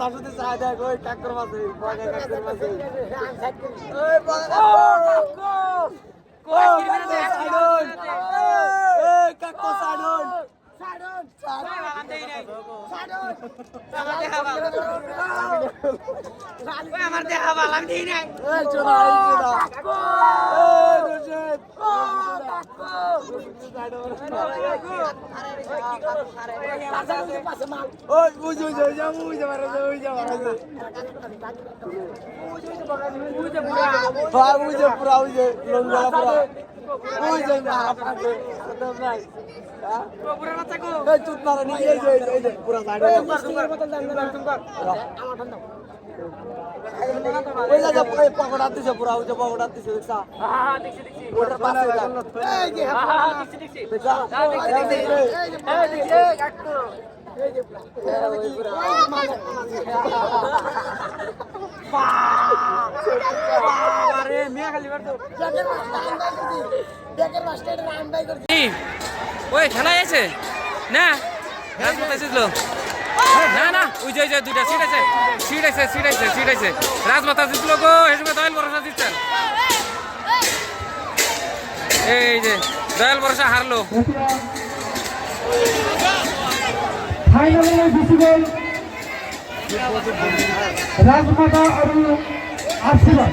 তার সাথে চা দেখ ওই কাকর মাঝে বাগা কাকর সাইডন আমার দেখা বালাম দিই নাই চোদা এই রশিদ ওই বুঝ বুঝ ওই যা বুঝ মারা যা ওই যা মারা যা হ্যাঁ বুঝে পুরা ওই লাগা পকড়া দিছে পুরা ওই যে পকড়া দিছে দেখছা? হ্যাঁ দেখছি দেখছি। ওটার পাশে এই যে হ্যাঁ দেখছি দেখছি দেখছা। এই যে এই দেখছি কাকু আরে মিয়া খালি বাড়তো ওই খেলা আছে? না? না না ওই যে দুইটা সিট আছে সিট আছে সিট আছে সিট আছে। রাজমাতা জিতলো গো হেসমে দয়াল ভরসা জিতছেন এই যে, দয়াল ভরসা হারলো। ফাইনালে বিসিবল রাজমাতা আর আশীর্বাদ।